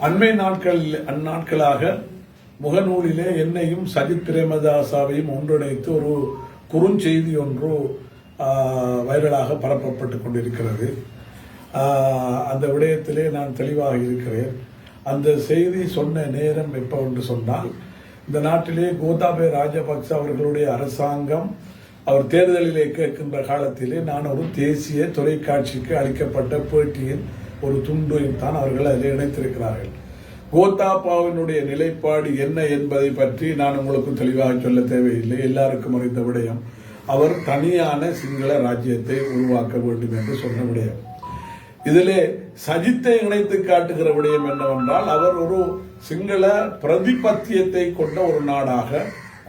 அண்மை நாட்களில் அந்நாட்களாக முகநூலிலே என்னையும் சஜித் பிரேமதாசாவையும் ஒன்றிணைத்து ஒரு குறுஞ்செய்தி ஒன்று ஆஹ், வைரலாக பரப்பப்பட்டு கொண்டிருக்கிறது. அந்த விடயத்திலே நான் தெளிவாக இருக்கிறேன். அந்த செய்தி சொன்ன நேரம் எப்போ என்று சொன்னால் இந்த நாட்டிலே கோதாபே ராஜபக்ச அவர்களுடைய அரசாங்கம் அவர் தேர்தலிலே கேட்கின்ற காலத்திலே நான் ஒரு தேசிய தொலைக்காட்சிக்கு அளிக்கப்பட்ட பேட்டியின் ஒரு துண்டையும் தான் அவர்கள் அதில் இணைத்திருக்கிறார்கள். கோத்தாப்பாவினுடைய நிலைப்பாடு என்ன என்பதை பற்றி நான் உங்களுக்கு தெளிவாக சொல்ல தேவையில்லை. எல்லாருக்கும் அறிந்த விடயம் அவர் தனியான சிங்கள ராஜ்யத்தை உருவாக்க வேண்டும் என்று சொன்ன விடயம். இதிலே சஜித்தை இணைத்து காட்டுகிற விடயம் என்னவென்றால் அவர் ஒரு சிங்கள பிரதிபத்தியத்தை கொண்ட ஒரு நாடாக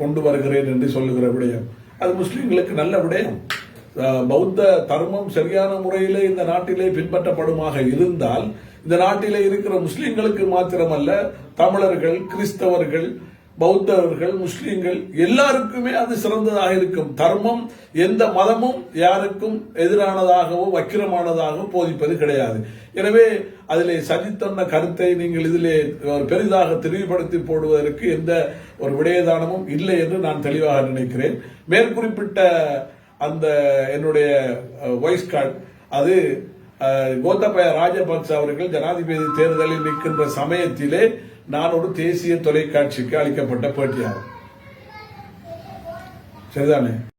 கொண்டு வருகிறேன் என்று சொல்லுகிற விடயம். அது முஸ்லிம்களுக்கு நல்ல விடயம். பௌத்த தர்மம் சரியான முறையிலே இந்த நாட்டிலே பின்பற்றப்படுமாக இருந்தால் இந்த நாட்டிலே இருக்கிற முஸ்லிம்களுக்கு மாத்திரமல்ல தமிழர்கள் கிறிஸ்தவர்கள் பௌத்தர்கள் முஸ்லிம்கள் எல்லாருக்குமே அது சிறந்ததாக இருக்கும். தர்மம் எந்த மதமும் யாருக்கும் எதிரானதாகவோ வக்கிரமானதாகவோ போதிப்பது கிடையாது. எனவே அதிலே சஜித்தொன்ன கருத்தை நீங்கள் இதிலே ஒரு பெரிதாக தெளிவுபடுத்தி போடுவதற்கு எந்த ஒரு விடயதானமும் இல்லை என்று நான் தெளிவாக நினைக்கிறேன். மேற்குறிப்பிட்ட அந்த என்னுடைய வாய்ஸ் கார்டு அது கோத்தபய ராஜபக்ச அவர்கள் ஜனாதிபதி தேர்தலில் நிற்கின்ற சமயத்திலே நான் ஒரு தேசிய தொலைக்காட்சிக்கு அளிக்கப்பட்ட பேட்டியாகும். சரிதானே?